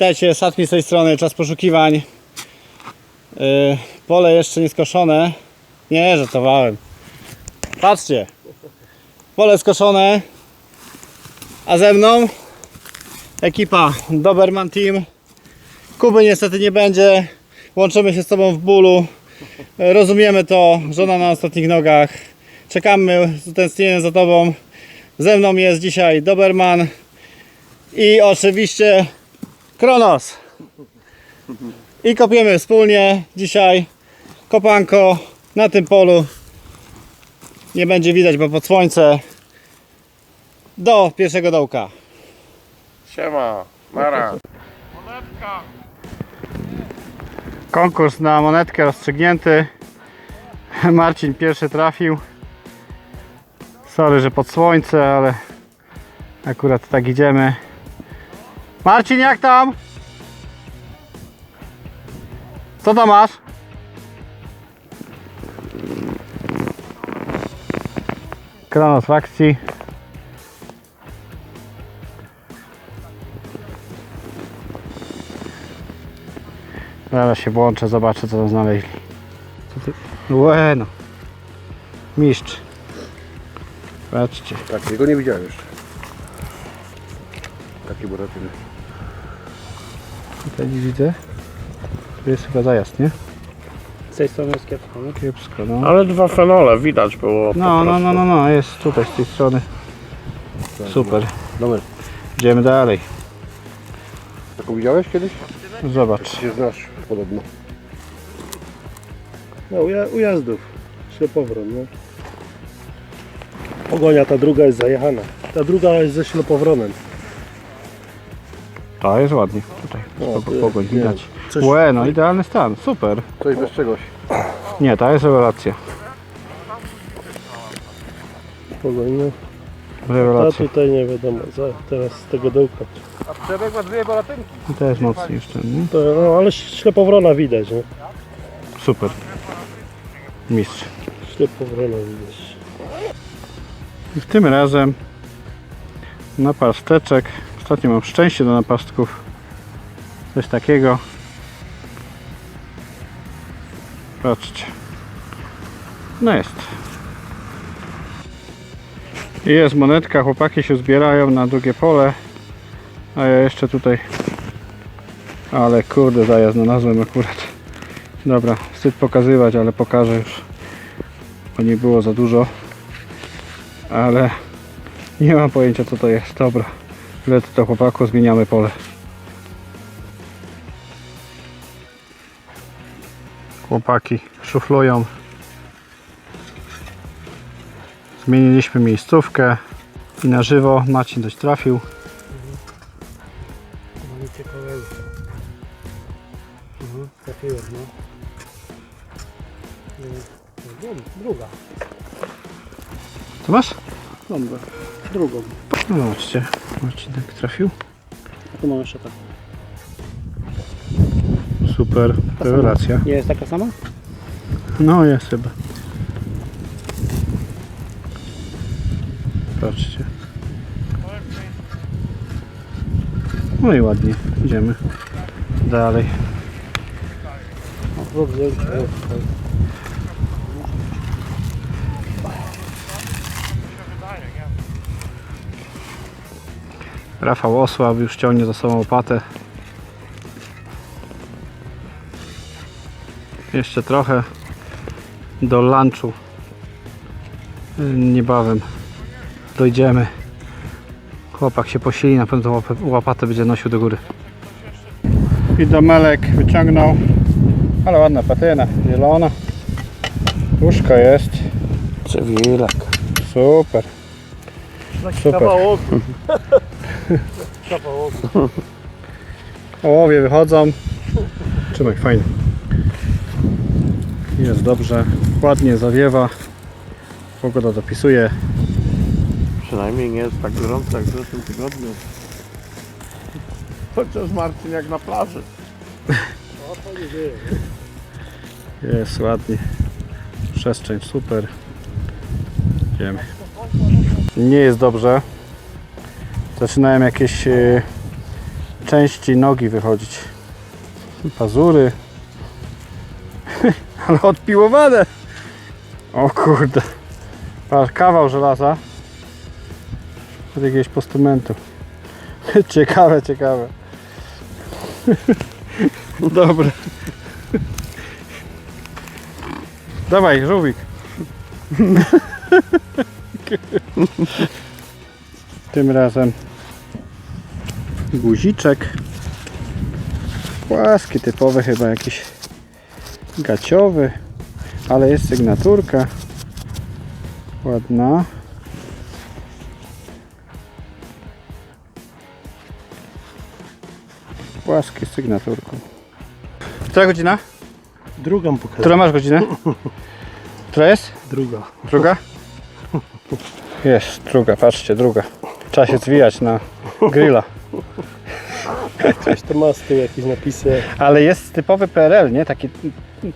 Witajcie, Satmi z tej strony, czas poszukiwań. Yy, pole jeszcze nie skoszone. Nie, żartowałem. Patrzcie. Pole skoszone. A ze mną ekipa Doberman Team. Kuby niestety nie będzie. Łączymy się z Tobą w bólu. Rozumiemy to. Żona na ostatnich nogach. Czekamy z utęsknieniem za Tobą. Ze mną jest dzisiaj Doberman i oczywiście Kronos. I kopiemy wspólnie dzisiaj kopanko na tym polu. Nie będzie widać, bo pod słońce. Do pierwszego dołka. Siema, Mara. Konkurs na monetkę rozstrzygnięty. Marcin pierwszy trafił. Sorry, że pod słońce, ale akurat tak idziemy. Marcin, jak tam? Co tam masz? Kronos w akcji. Zaraz się włączę, zobaczę co tam znaleźli. Co ty? Bueno. Mistrz. Patrzcie. Takiego nie widziałem jeszcze. Taki buratyny. Tutaj nie widzę. Tu jest chyba zajazd, nie? Z tej strony jest kiepsko, nie? Kiepsko, no. Ale dwa fenole widać było. No, no, no, no, no, jest tutaj z tej strony. Super. Dobra. Idziemy dalej. Taką widziałeś kiedyś? Zobacz. Się znasz podobno. No, uja- ujazdów. Ślepowron, no. Pogonia, ta druga jest zajechana. Ta druga jest ze ślepowronem. To jest ładnie. Tutaj. O, Spoko, ty, pogoń, nie. widać. Coś- Bueno, idealny stan. Super. Coś bez czegoś. Nie, ta jest rewelacja. Pogoń, no. A Rewelacja. tutaj nie wiadomo, za, teraz z tego dołka. A przebieg ma dwie buratynki. I to jest mocniej jeszcze, nie? To, no, ale ślepowrona widać, nie? Super. Mistrz. Ślepowrona widać. I tym razem napasteczek. Ostatnio mam szczęście do napastków. Coś takiego. Patrzcie. No jest. I Jest monetka, chłopaki się zbierają na drugie pole. A ja jeszcze tutaj. Ale kurde, zajazd znalazłem akurat. Dobra, wstyd pokazywać, ale pokażę już. Bo nie było za dużo ale nie mam pojęcia co to jest. Dobra, lecę do chłopaku, zmieniamy pole. Chłopaki szuflują. Zmieniliśmy miejscówkę i na żywo Marcin coś trafił. No nic ciekawego. Mhm, trafiłem, no. no. Druga. Co masz? Dobra. Drugą. No zobaczcie, Marcinek trafił. Tu mam jeszcze tak. Super, rewelacja. Nie jest taka sama? No jest chyba. Patrzcie. No i ładnie, idziemy dalej. O, zdjęcie. Rafał osłab, już ciągnie za sobą łopatę. Jeszcze trochę do lunchu. Niebawem dojdziemy. Chłopak się posili, na pewno łopatę będzie nosił do góry. I domelek wyciągnął, ale ładna patyna, zielona. Łóżko jest, Cewilek. super. Super. Ołowie wychodzą. Trzymaj, fajnie. Jest dobrze. Ładnie zawiewa. Pogoda dopisuje. Przynajmniej nie jest tak gorąco jak w zeszłym tygodniu. Chociaż Marcin jak na plaży. Jest ładnie. Przestrzeń super. Idziemy. Nie jest dobrze. Zaczynałem jakieś e, części nogi wychodzić. Pazury. Ale odpiłowane. O kurde. Kawał żelaza. Od jakiegoś postumentu. Ciekawe, ciekawe. Dobra. Dawaj, żółwik. Tym razem guziczek. Płaski, typowy chyba jakiś gaciowy, ale jest sygnaturka. Ładna. Płaski z sygnaturką. Która godzina? Drugą pokażę. Która masz godzinę? Która jest? Druga. Druga? Jest, druga, patrzcie, druga. Trzeba się zwijać na grilla. Coś to ma z tyłu jakieś napisy. Ale jest typowy PRL, nie? Taki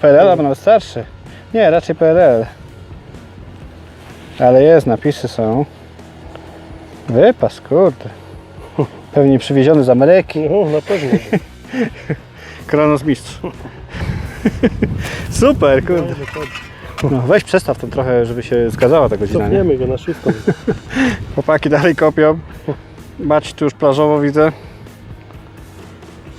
PRL albo nawet starszy. Nie, raczej PRL. Ale jest, napisy są. Wypas, kurde. Pewnie przywieziony z Ameryki. No, na pewno. Kronos mistrz. Super, kurde. No, weź przestaw tam trochę, żeby się zgadzała ta godzina, nie? Cofniemy go na szóstą. Chłopaki dalej kopią. Maci tu już plażowo widzę.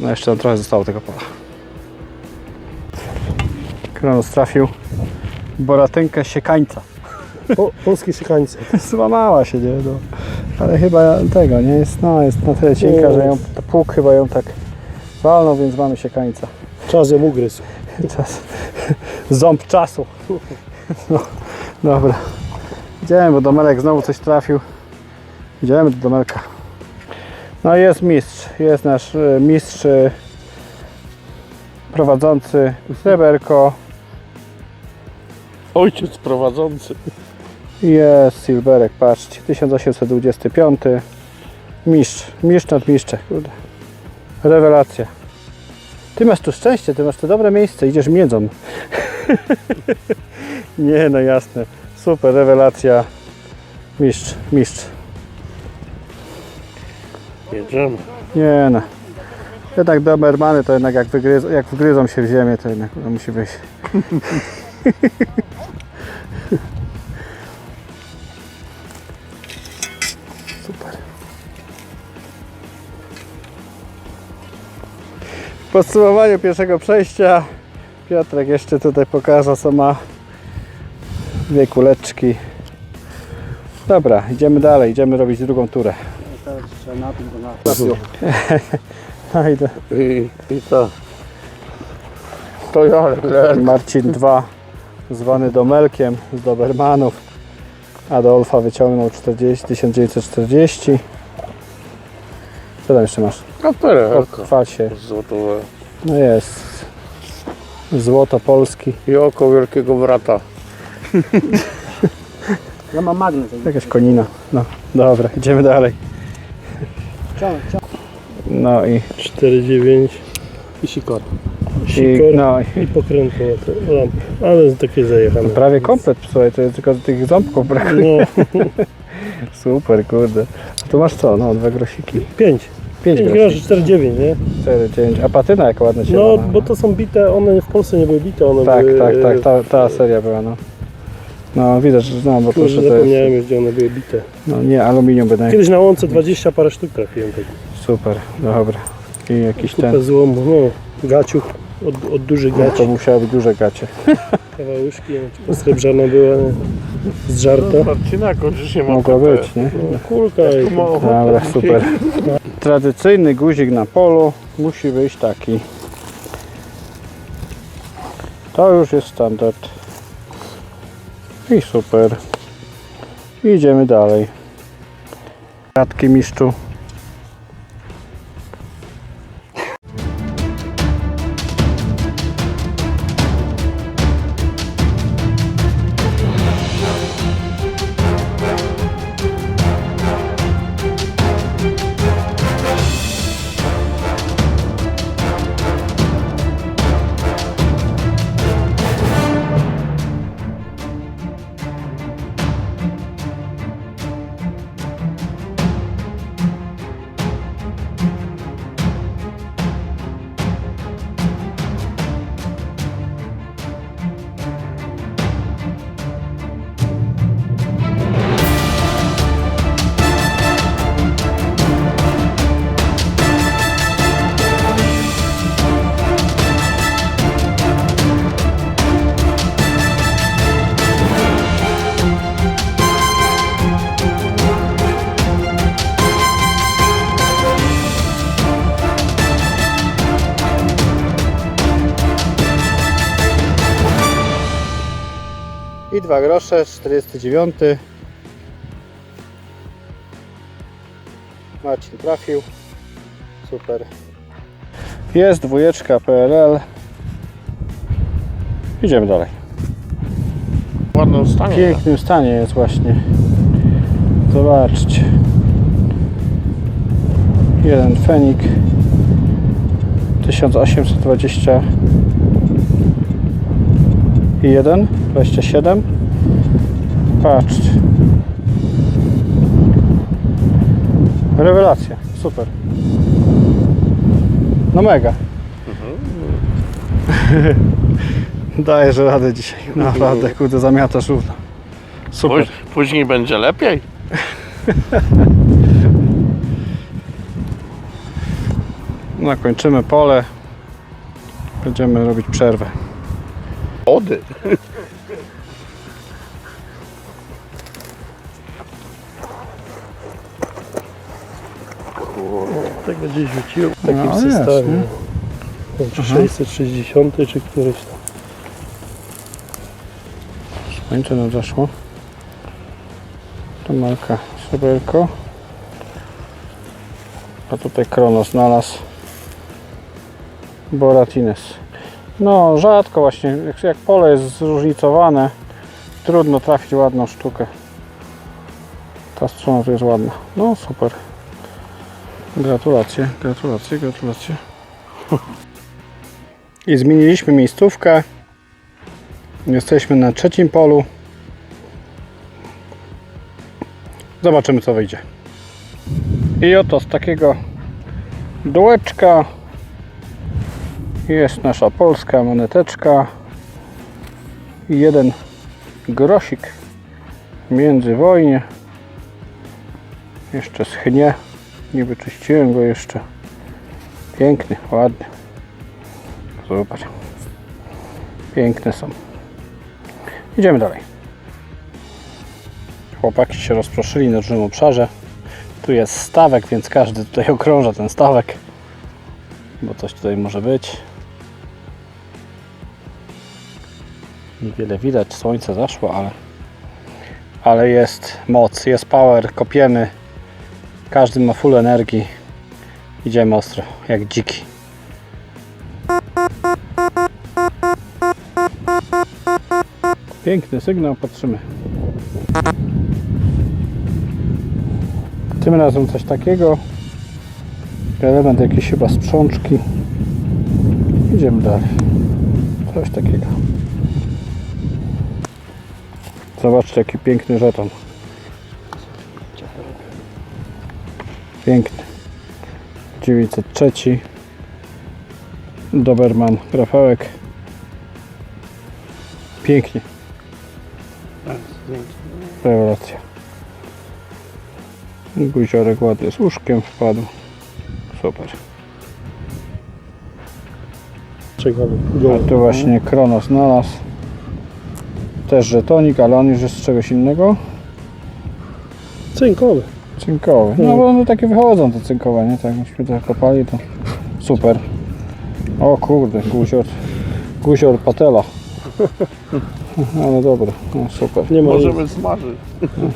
No jeszcze tam trochę zostało tego pola. Kronos trafił boratynkę siekańca. Po, polskie siekańce. Złamała się, nie? No. Ale chyba tego, nie? Jest, no, jest na tyle cienka, że ją, to pług chyba ją tak walnął, więc mamy siekańca. Czas ją ugryzł. Czas. Ząb czasu. No, dobra. Idziemy, bo Domelek znowu coś trafił. Idziemy do Domelka. No jest mistrz. Jest nasz e, mistrz e, prowadzący sreberko. Ojciec prowadzący. Jest Silberek, patrzcie. 1825. Mistrz. Mistrz nad mistrzem. Kurde. Rewelacja. Ty masz tu szczęście, ty masz tu dobre miejsce, idziesz miedzą. Nie, no jasne. Super, rewelacja. Mistrz, mistrz. Jedziemy. Nie no. Jednak Dobermany to jednak jak, wygryz, jak wgryzą się w ziemię, to jednak to musi być. Super. W podsumowaniu pierwszego przejścia Piotrek jeszcze tutaj pokazał co ma dwie kuleczki. Dobra, idziemy dalej, idziemy robić drugą turę. Teraz trzeba na tym, No. I, i to. To ja, ale Marcin 2, zwany Domelkiem z Dobermanów. Adolfa wyciągnął 40, 1940. Co tam jeszcze masz? kaperelka. Chwal się. Złotowe. No jest. Złoto Polski. I oko wielkiego brata. Ja mam magnes. Jakaś konina. No, dobra, idziemy dalej. No i, 4,9 i sikor. i, Sikor no, i i pokrętło te lampy. Ale takie zajechane. prawie komplet, słuchaj, to jest tylko tych ząbków brakuje. No, Super, kurde. A tu masz co? No, dwa grosiki. 5. 5 5 grosiki. groszy, 4,9, nie? 4, 9. A patyna jaka ładna się No, bo to są bite, one w Polsce nie były bite, one Tak, były... tak, tak, ta, ta seria była, no. No widać, że no, bo proszę to zapomniałem jest, już, gdzie one były bite. no nie aluminium bynajmniej. Kiedyś na łące 20 parę sztuk trafiłem. Tak. Super, dobra. I jakiś Kupę ten, złomu, no, gaciuch, od, od dużych no, gaci. to musiały być duże gacie. Kawałyszki, tylko srebrna była zżarta. Marcina kończy się ma Mogło być, nie? No, kulka i Dobra, super. Tradycyjny guzik na polu musi być taki. To już jest standard. I super. Idziemy dalej. Kratki mistrzu. 32 grosze, 49. Marcin trafił. Super. Jest dwójeczka PRL. Idziemy dalej. W ładnym W stanie. pięknym stanie jest właśnie. Zobaczcie. Jeden fenik. 1820 i 1, 27. Patrzcie. Rewelacja. Super. No mega. Dajesz radę dzisiaj. Naprawdę, kurde, zamiatasz równo. Super. Póź, później będzie lepiej. No, kończymy pole. Będziemy robić przerwę. Ody. Tego gdzieś rzuciłem w takim No, jest, systemie. nie? No, Czy 660 czy któryś tam. Słońce nam zaszło. Tu marka sreberko. A tutaj Kronos znalazł. Boratines. No rzadko właśnie, jak, jak pole jest zróżnicowane, trudno trafić ładną sztukę. Ta strona tu jest ładna. No super. Gratulacje, gratulacje, gratulacje. I zmieniliśmy miejscówkę. Jesteśmy na trzecim polu. Zobaczymy co wyjdzie. I oto z takiego dołeczka jest nasza polska moneteczka. I jeden grosik międzywojnie. Jeszcze schnie. Nie wyczyściłem go jeszcze. Piękny, ładny. Zobacz. Piękne są. Idziemy dalej. Chłopaki się rozproszyli na dużym obszarze. Tu jest stawek, więc każdy tutaj okrąża ten stawek. Bo coś tutaj może być. Niewiele widać, słońce zaszło, ale ale jest moc, jest power, kopiemy. Każdy ma full energii. Idziemy ostro, jak dziki. Piękny sygnał, patrzymy. Tym razem coś takiego. Element jakiejś chyba sprzączki. Idziemy dalej. Coś takiego. Zobaczcie jaki piękny żeton. Piękny. 903. Doberman Rafałek. Pięknie. Rewelacja. Guziorek ładnie z łóżkiem wpadł. Super. A tu właśnie Kronos znalazł. Też żetonik, ale on już jest z czegoś innego. Cynkowy. Cynkowy. No bo one takie wychodzą te cynkowe, nie? Tak myśmy to kopali to super. O kurde, guzior. Guzior patela. Ale dobra, no super. Nie. Możemy smażyć.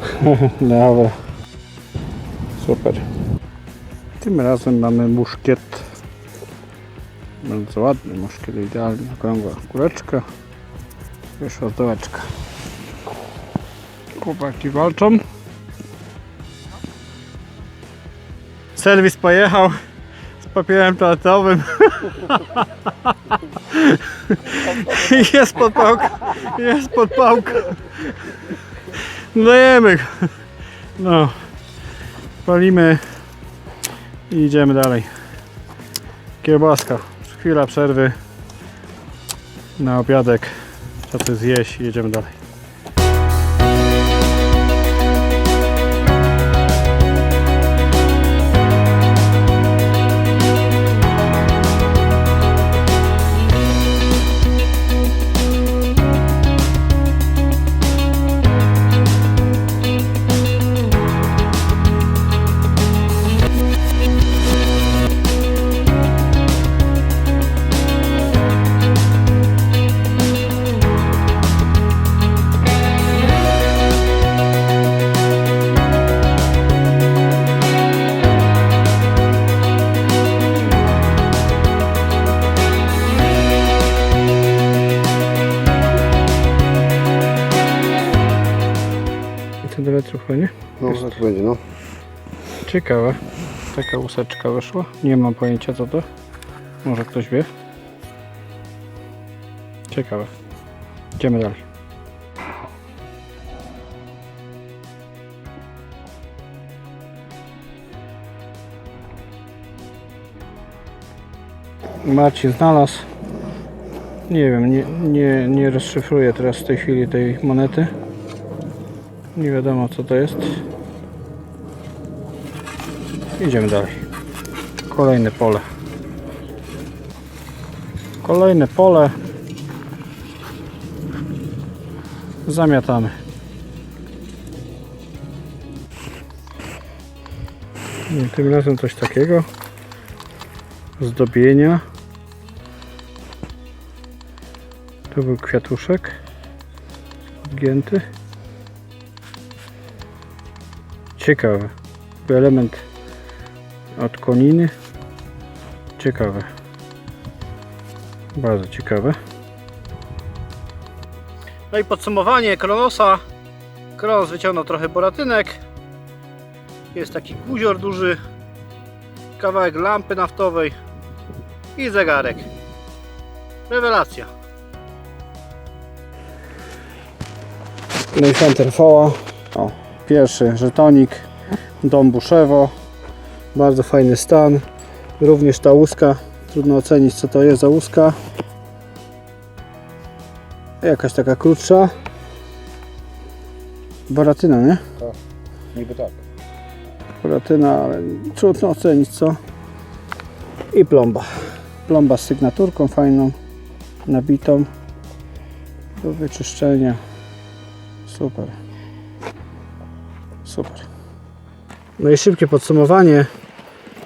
Dobra. Super. Tym razem mamy muszkiet. Bardzo ładny muszkiet, idealnie okrągła kuleczka. Wyszła dołeczka. Chłopaki walczą. Serwis pojechał z papierem toaletowym. jest podpałka. Jest podpałka. Dajemy go. No. Palimy i idziemy dalej. Kiełbaska. Chwila przerwy na obiadek. Trzeba coś zjeść i jedziemy dalej. Nie? No tak będzie, no. Ciekawe. Taka łuseczka wyszła. Nie mam pojęcia co to. Może ktoś wie. Ciekawe. Idziemy dalej. Marcin znalazł. Nie wiem, nie, nie, nie rozszyfruję teraz w tej chwili tej monety. Nie wiadomo co to jest. Idziemy dalej. Kolejne pole. Kolejne pole. Zamiatamy. I Tym razem coś takiego. Zdobienia. Tu był kwiatuszek. Odgięty. Ciekawe. Element od koniny. Ciekawe. Bardzo ciekawe. No i podsumowanie Kronosa. Kronos wyciągnął trochę boratynek. Jest taki guzior duży. Kawałek lampy naftowej. I zegarek. Rewelacja. No i Fenterfoła. O, pierwszy żetonik. Dom Buszewo. Bardzo fajny stan. Również ta łuska. Trudno ocenić co to jest za łuska. Jakaś taka krótsza. Baratyna, nie? Niby tak. Baratyna, ale trudno ocenić co. I plomba. Plomba z sygnaturką fajną. Nabitą. Do wyczyszczenia. Super. Super. No i szybkie podsumowanie.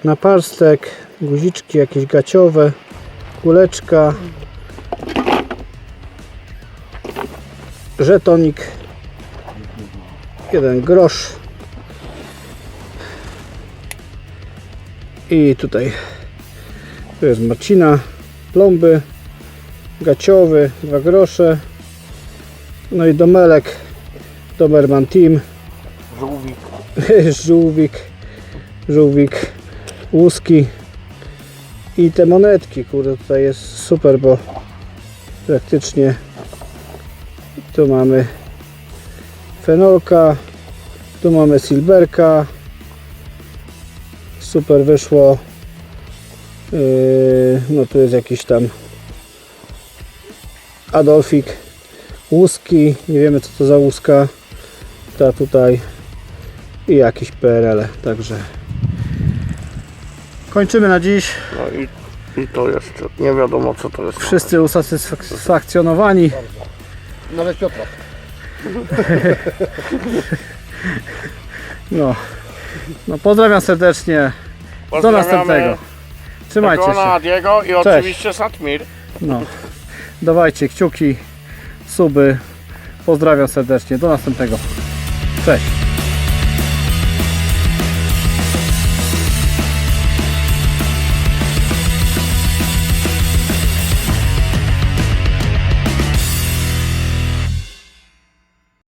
Naparstek, guziczki jakieś gaciowe, kuleczka, żetonik, jeden grosz i tutaj tu jest Marcina, plomby, gaciowy, dwa grosze, no i domelek, Doberman Team, Żółwik. żółwik, żółwik, łuski. I te monetki, kurde tutaj jest super, bo praktycznie tu mamy fenolka, tu mamy silberka, super wyszło, Yy, no tu jest jakiś tam Adolfik, łuski, nie wiemy co to za łuska, ta tutaj i jakieś PRL, także kończymy na dziś. No i, i to jeszcze nie wiadomo co to jest. Wszyscy usatysfakcjonowani. Nawet Piotra. No. no pozdrawiam serdecznie. Do następnego. Trzymajcie się. Diego i oczywiście Satmir. No. Dawajcie kciuki, suby. Pozdrawiam serdecznie. Do następnego. Cześć.